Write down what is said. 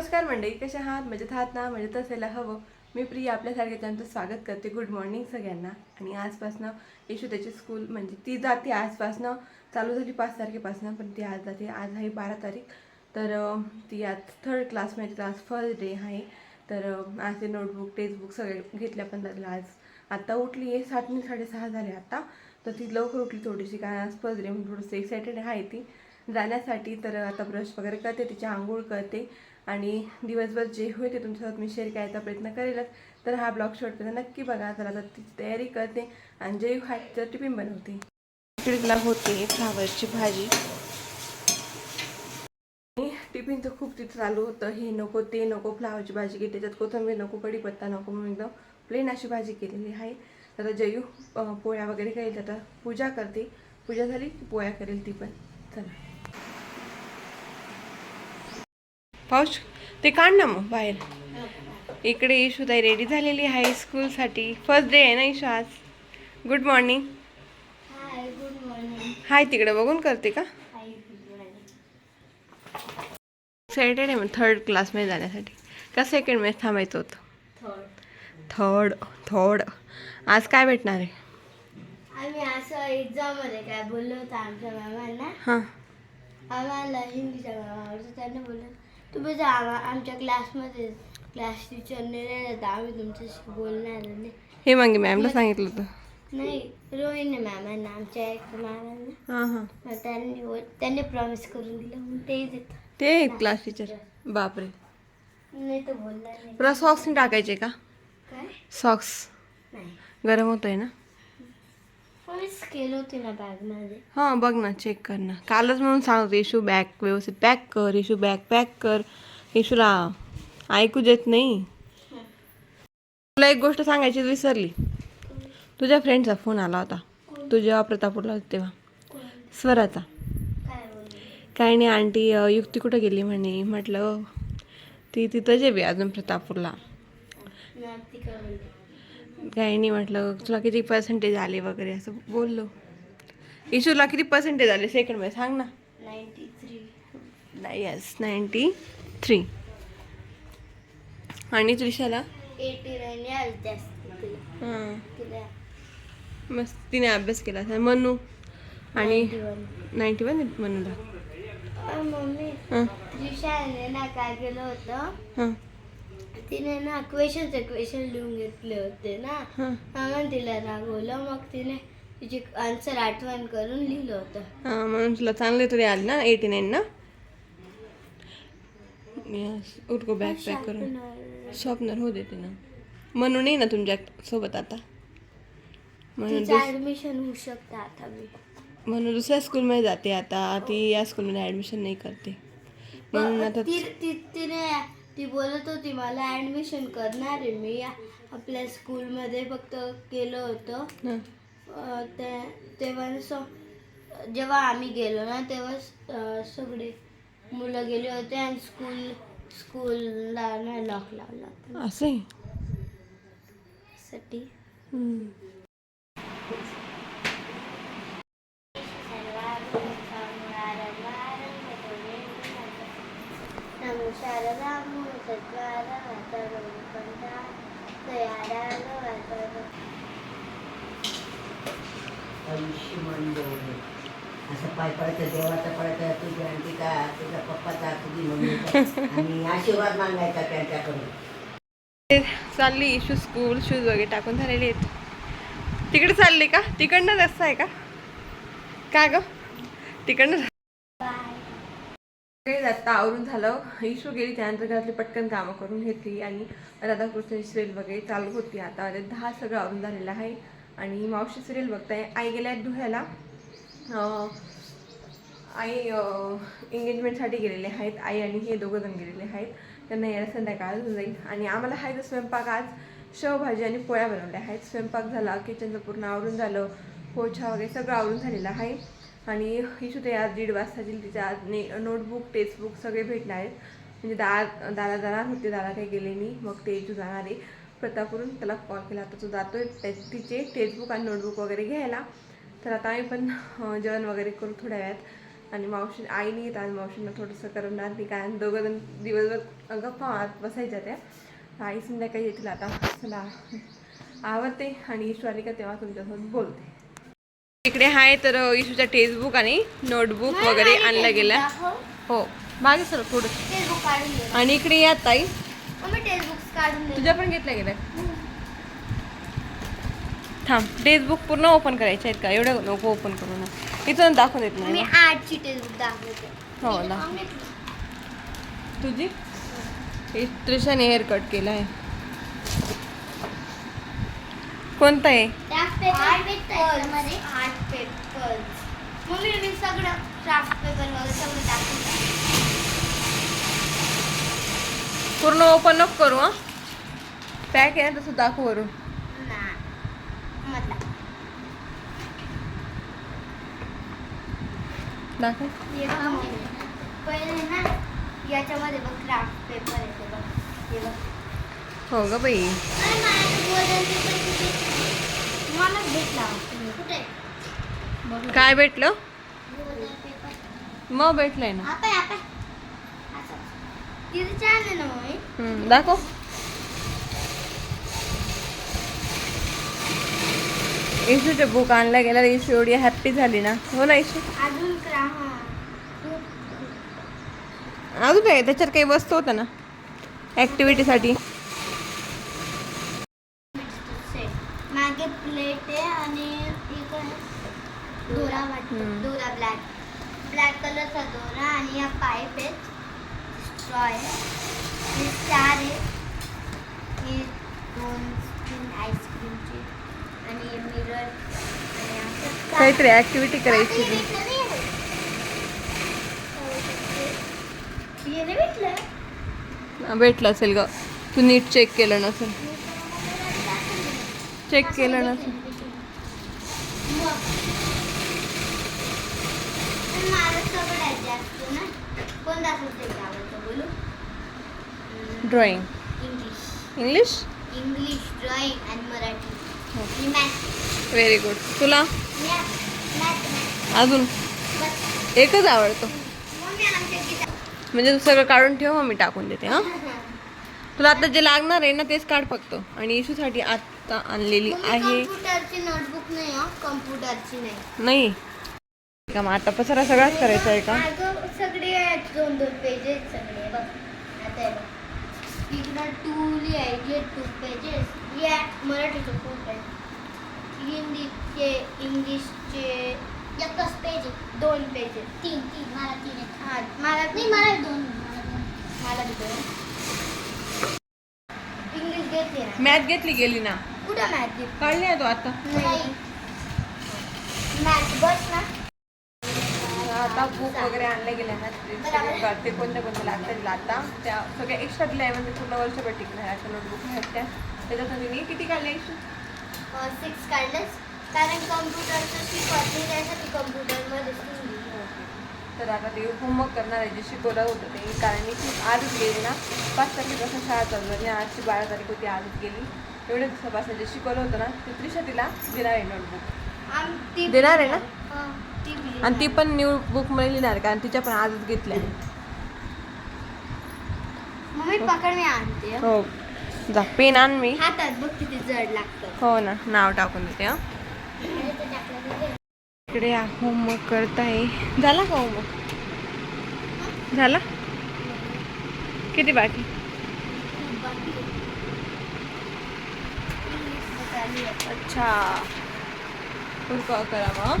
नमस्कार मंडळी कशा आहात? मजेत आहात ना? मजेत असायला हवं. मी प्रिया आपल्यासारखे त्यांचं स्वागत करते. गुड मॉर्निंग सगळ्यांना. आणि आजपासनं येशू त्याची स्कूल म्हणजे ती जाते आजपासनं. चालू झाली पाच तारखेपासनं पण ती आज जाते. आज आहे बारा तारीख. तर ती आज थर्ड क्लासमध्ये म्हणजे क्लास फर्स्ट डे आहे. तर आज ते नोटबुक टेक्स्टबुक सगळे घेतल्या पण जातील आज आत्ता उठली आहे. सात मी साडेसहा झाले आता. तर ती लवकर उठली थोडीशी कारण आज फर्स्ट डे म्हणून थोडंसं एक्सायटेड आहे ती. जाण्यासाठी तर आता ब्रश वगैरे करते तिची आंघोळ करते. आणि दिवसभर जे होईल ते तुमच्यासोबत मी शेअर करायचा प्रयत्न करेलच. तर हा ब्लॉग शॉर्ट नक्की बघा. तर आता तिची तयारी करते आणि जे तर टिफिन बनवते. तिला होते फ्लावरची भाजी. आणि टिफिनचं खूप तिथं चालू होतं. हे नको ते नको फ्लावरची भाजी घे त्याच्यात कोथिंबीर नको कढीपत्ता नको म्हणून एकदम प्लेन अशी भाजी केलेली आहे. आता जयू पोळ्या वगैरे करेल आता पूजा करते. पूजा झाली की पोळ्या करेल ती पण. चला. पाऊस ते काढ ना मग बाहेर. इकडे इशूताई रेडी झालेली आहे स्कूलसाठी फर्स्ट डे आहे ना इशू आज? Good morning hi good morning hi तिकडे बघून करते का? एक्सायटेड आहे मग थर्ड क्लासमध्ये जाण्यासाठी. का सेकंडमध्ये थांबायचं होतं? थर्ड थर्ड थर्ड आज काय भेटणार आहे? आम्ही असं एक्झाममध्ये काय बोललो होतो आमच्या मॅमांना हां. आम्हाला हिंदीच्या मॅमावर त्यांना बोललो तुम्ही आम्हा आमच्या क्लासमध्ये क्लास टीचरने नाही तर आम्ही तुमच्याशी बोलणार नाही. हे मागे मॅमला सांगितलं होतं. नाही रोहिणी मॅमांना आमच्या एक मॅमांना हां हां. मग त्यांनी बोल त्यांनी प्रॉमिस करून दिलं. मग तेही देत. ते क्लास टीचर बापरे. नाही तर बोलला नाही. तुला सॉक्स टाकायचे का? काय? सॉक्स नाही. गरम होतोय ना? केलं होती ना बॅगमध्ये हां बघ ना चेक कर ना. कालच म्हणून सांगतो इशू बॅग व्यवस्थित पॅक कर इशू बॅग पॅक कर. इशूला ऐकू देत नाही. तुला एक गोष्ट सांगायची विसरली. तुझ्या फ्रेंडचा फोन आला होता. तू जेव्हा प्रतापूरला होती तेव्हा. स्वराचा. काही नाही आंटी युक्ती कुठं गेली म्हणे? म्हटलं ती तिथं जे बी अजून प्रतापूरला काही नाही म्हटलं तुला किती पर्सेंटेज आले वगैरे असं बोललो. इशूला किती पर्सेंटेज आले? सेकंडमध्ये सांग ना. Ninety three yes ninety three आणि त्रिशाला? हां. मस्त तिने अभ्यास केला असेल. मनू. आणि 91. नाईन्टी वन मनूला. मम्मी त्रिशाने ना काय केलं होतं? हां. तिने ना क्वेश्चनचे क्वेश्चन लिहून घेतले होते ना. मामा तिला रागवलं मग तिने तिची आन्सर आठवण करून लिहिलं होतं. हां म्हणून तुला चांगले तरी आले ना एटी नाईन ना? यस उठको बॅग पॅक करून. शॉपनर हो देते ना म्हणून नाही ना तुमच्यासोबत आता. म्हणून तिचं दुस- ऍडमिशन होऊ शकतं आता मी. म्हणून दुसऱ्या स्कूलमध्ये जाते आता. ती या स्कूलमध्ये ऍडमिशन नाही करते. म्हणून आता ती ती- तिने ती बोलत होती मला ऍडमिशन करणार आहे मी. या- आपल्या स्कूलमध्ये फक्त केलं होतं. अ, ते तेव्हा स- जेव्हा आम्ही गेलो ना तेव्हा स- अ, सगळे मुलं गेले होते आणि स्कूल स्कूलला ना लॉक लावला होता. असं आहे साठी. हम्म. शारदा सत्वारा कंठा आयुष्यमान गौरव. असं पाय पडायचं देवाचा पडायचा तुझी आणखी का तुझ्या पप्पाचा तुझी मम्मीचा आणि आशीर्वाद मागायचा त्यांच्याकडून. चालली इशू स्कूल शूज वगैरे टाकून झालेले आहेत. तिकडे चालली का? तिकडनं रस्ता आहे का? का ग? तिकडनं काही आता आवरून झालं. इशू गेली त्यानंतर घरातली पटकन कामं करून घेतली आणि राधाकृष्ण सिरियल वगैरे चालू होती. आता आता दहा सगळं आवरून झालेलं आहे. आणि मावशी सिरियल बघताय. आई गेल्या आहेत धुळ्याला. आई एंगेजमेंटसाठी गेलेले आहेत. आई आणि हे दोघं जण गेलेले आहेत. त्यांना यायला संध्याकाळ होऊन जाईल. आणि आम्हाला आहे तर स्वयंपाक. आज शेवभाजी आणि पोळ्या बनवल्या आहेत. स्वयंपाक झाला किचनचं पूर्ण आवरून झालं. पोछा वगैरे सगळं आवरून झालेलं आहे. आणि ही सुद्धा आज दीड वाजता येईल तिच्या आज ने नोटबुक टेक्स्टबुक सगळे भेटणार आहेत. म्हणजे दा दादा जाणार होते दादा काही गेले नाही. मग ते तू जाणार आहे. प्रतापवरून त्याला कॉल केला. आता तो जातोय. त्या तिचे टेक्स्टबुक आणि नोटबुक वगैरे घ्यायला. तर आता आम्ही पण जेवण वगैरे करू थोड्या वेळात. आणि मावशी आईने येत आणि मावशींना थोडंसं करणार नाही. कारण दोघं जण दिवसभर गप्पा मारत बसायच्या त्या. आई संध्याकाळी येतील आता. चला. आवडते आणि ईश्वर का तेव्हा तुमच्यासोबत बोलते. इकडे आहे तर इशूचा टेक्स्टबुक आणि नोटबुक वगैरे आणलं गेलं हो. मागे सर दे. आणि इकडे या ताई. तुझ्या पण घेतल्या गेल्या? थांब टेक्स्टबुक पूर्ण ओपन करायचे आहेत का? एवढं नको ओपन करू ना. इथून दाखवून देत मी नाही आर्टची टेक्स्टबुक दाखवते. हो ना तुझी हे त्रिशाने हेअर कट केला आहे कोणता आहे? क्राफ्ट पेपरमध्ये आर्ट पेपर मम्मी मी सगळं क्राफ्ट पेपर वगैरे सगळं दाखवते. पूर्ण ओपन नको करू हां? पॅक आहे ना तसं दाखव वरून. हे. पहिले ना याच्यामध्ये बघ क्राफ्ट पेपर येते बघ. हे बघ. हो ग बाई. भेटला. काय भेटलं? मग भेटलंय ना. दाखव. इशूचे बुक आणला गेला इशू एवढी हॅप्पी झाली ना. हो ना इशू अजून त्याच्यात काही वस्तू होतं ना? ॲक्टिव्हिटीसाठी सेट मागे प्लेट आहे आणि इकडे दोरा वाटतो हम्म. दोरा ब्लॅक. ब्लॅक कलरचा दोरा आणि या पाईप आहेत स्ट्रॉ आहे. हे चार आहे. हे दोन स्पून आईस्क्रीमचे आणि मिरर आणि असं काहीतरी ॲक्टिव्हिटी करायची. भेटलं. हे नाही भेटलं? असेल ग. तू नीट चेक केलं नसेल. चेक केलं ना. ड्रॉइंग इंग्लिश इंग्लिश ड्रॉइंग आणि मराठी व्हेरी गुड तुला? अजून? एकच आवडतो. म्हणजे तू सगळं काढून ठेव मग मी टाकून देते हां? तुला आता जे लागणार आहे ना तेच काढ फक्त. आणि इशूसाठी आत्ता आणलेली आहे. कम्प्युटरची नोटबुक नाही हो कम्प्युटरची नाही. नाही. का मग आता पसारा सगळाच करायचा आहे का? अगं सगळे आहेत दोन दोन पेजेस सगळे बघ. आता हे बघ. इकडं टू लिहायचे टू पेजेस या मराठीचं हिंदीचे इंग्लिशचे एकच पेज दोन पेजेस तीन तीन मला तीन आहेत हां मला नाही मला दोन मला बी दोन. इंग्लिश घेतली ना. मॅथ घेतली गेली ना. कुठं घेतली काढली आहे तो आता. नाही. बस ना. आता बुक वगैरे आणले गेले ना ते कोणत्या कोणत्या लागतात आता. त्या सगळ्या एक्स्ट्रा दिल्या आहे म्हणजे पूर्ण वर्षभर टिकणार आहे अशा नोटबुक आहेत त्या त्याच्यासाठी मी किती काढले सिक्स काढलंच कारण कम्प्युटरचं शिकवत त्यासाठी कम्प्युटरमध्ये तर आता ते होमवर्क करणार आहे जे शिकवलं होतं ते. कारण मी खूप आजच गेली ना. पाच तारखेपासून शाळा चालू झाली आजची बारा तारीख होती आजच गेली. दिवसापासून जे शिकवलं होतं ना ते त्रिशा तिला देणार आहे नोटबुक देणार आहे ना? आणि ती पण न्यू बुकमध्ये लिहिणार कारण तिच्या पण आजच घेतल्या मम्मी पकड मी आणते हं. हो. जा पेन आण मी. हातात बघ किती जड लागतं. हो ना नाव टाकून देते हा. इकडे होमवर्क करताय. झाला का होमवर्क झाला? किती बाकी? बाकी आहे. इंग्लिशचं चालू आहे. अच्छा. उरका करा